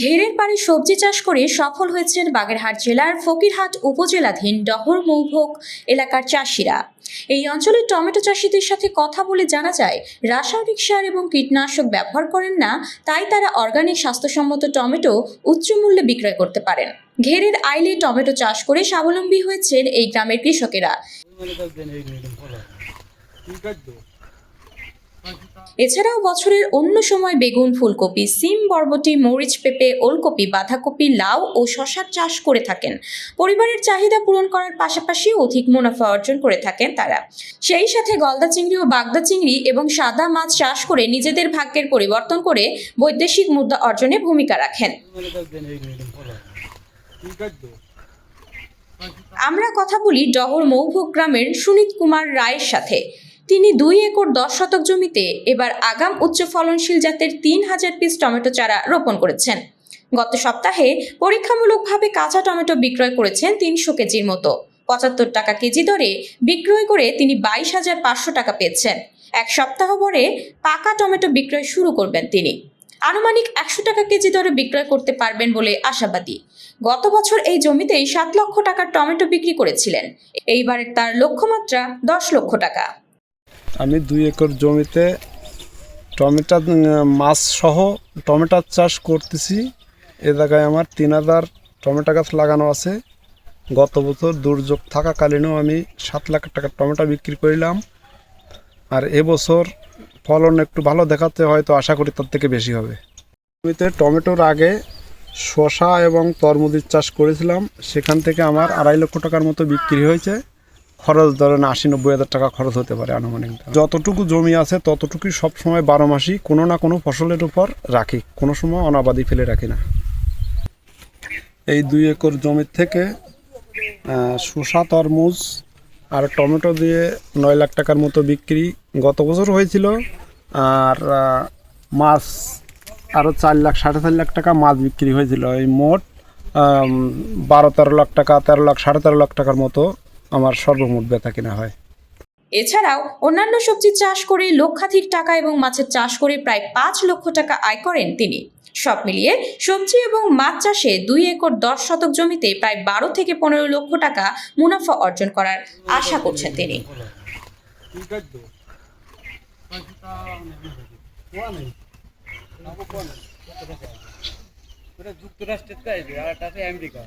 ঘেরের পাড়ে সবজি চাষ করে সফল হয়েছেন বাগেরহাট জেলার ফকিরহাট উপজেলাধীন ডহর মৌভোগ এলাকার চাষিরা। এই অঞ্চলের টমেটো চাষিদের সাথে কথা বলে জানা যায়, রাসায়নিক সার এবং কীটনাশক ব্যবহার করেন না, তাই তারা অর্গানিক স্বাস্থ্যসম্মত টমেটো উচ্চ মূল্যে বিক্রয় করতে পারেন। ঘেরের আইলে টমেটো চাষ করে স্বাবলম্বী হয়েছেন এই গ্রামের কৃষকেরা। এছাড়াও বছরের অন্য সময় বেগুন ফুলকপি, সিম, বরবটি, মরিচ, পেঁপে, ওলকপি, বাঁধাকপি, লাউ ও শশার চাষ করে থাকেন। পরিবারের চাহিদা পূরণ করার পাশাপাশি অধিক মুনাফা অর্জন করে থাকেন তারা। সেই সাথে গলদা চিংড়ি ও বাগদা চিংড়ি এবং সাদা মাছ চাষ করে নিজেদের ভাগ্যের পরিবর্তন করে বৈদেশিক মুদ্রা অর্জনে ভূমিকা রাখেন। আমরা কথা বলি ডহর মৌভোগ গ্রামের সুনীত কুমার রায়ের সাথে। তিনি দুই একর দশ শতক জমিতে এবার আগাম উচ্চ ফলনশীল জাতের তিন হাজার পিস টমেটো চারা রোপণ করেছেন। গত সপ্তাহে পরীক্ষামূলকভাবে কাঁচা টমেটো বিক্রয় করেছেন তিনশো কেজির মতো। পঁচাত্তর টাকা কেজি দরে বিক্রয় করে তিনি বাইশ হাজার পাঁচশো টাকা পেয়েছেন। এক সপ্তাহ পরে পাকা টমেটো বিক্রয় শুরু করবেন তিনি। আনুমানিক একশো টাকা কেজি দরে বিক্রয় করতে পারবেন বলে আশাবাদী। গত বছর এই জমিতেই সাত লক্ষ টাকার টমেটো বিক্রি করেছিলেন। এইবার তার লক্ষ্যমাত্রা দশ লক্ষ টাকা। আমি দুই একর জমিতে টমেটো মাছ সহ টমেটোর চাষ করতেছি। এ জায়গায় আমার তিন হাজার টমেটো গাছ লাগানো আছে। গত বছর দুর্যোগ থাকাকালীনও আমি সাত লাখ টাকার টমেটো বিক্রি করলাম। আর এবছর ফলন একটু ভালো দেখাতে হয়তো আশা করি তার থেকে বেশি হবে। জমিতে টমেটোর আগে শশা এবং তরমুজের চাষ করেছিলাম। সেখান থেকে আমার আড়াই লক্ষ টাকার মতো বিক্রি হয়েছে। খরচ ধরেন আশি, নব্বই হাজার টাকা খরচ হতে পারে আনুমানিক যতটুকু জমি আছে, ততটুকুই সবসময় বারো মাসই কোনো না কোনো ফসলের উপর রাখি। কোনো সময় অনাবাদি ফেলে রাখি না। এই দুই একর জমির থেকে শসা তরমুজ আর টমেটো দিয়ে নয় লাখ টাকার মতো বিক্রি গত বছর হয়েছিল। আর মাছ আরও চার লাখ, সাড়ে চার লাখ টাকা মাছ বিক্রি হয়েছিল। এই মোট বারো তেরো লাখ টাকা, তেরো লাখ, সাড়ে তেরো লাখ টাকার মতো আমার সর্বমোট বেচা কিনা হয়। এছাড়াও অন্যান্য সবজি চাষ করে লক্ষাধিক টাকা এবং মাছের চাষ করে প্রায় পাঁচ লক্ষ টাকা আয় করেন তিনি। সব মিলিয়ে সবজি এবং মাছ চাষে দুই একর দশ শতক জমিতে প্রায় বারো থেকে পনেরো লক্ষ টাকা মুনাফা অর্জন করার আশা করছেন তিনি। যুক্তরাষ্ট্রের আমেরিকা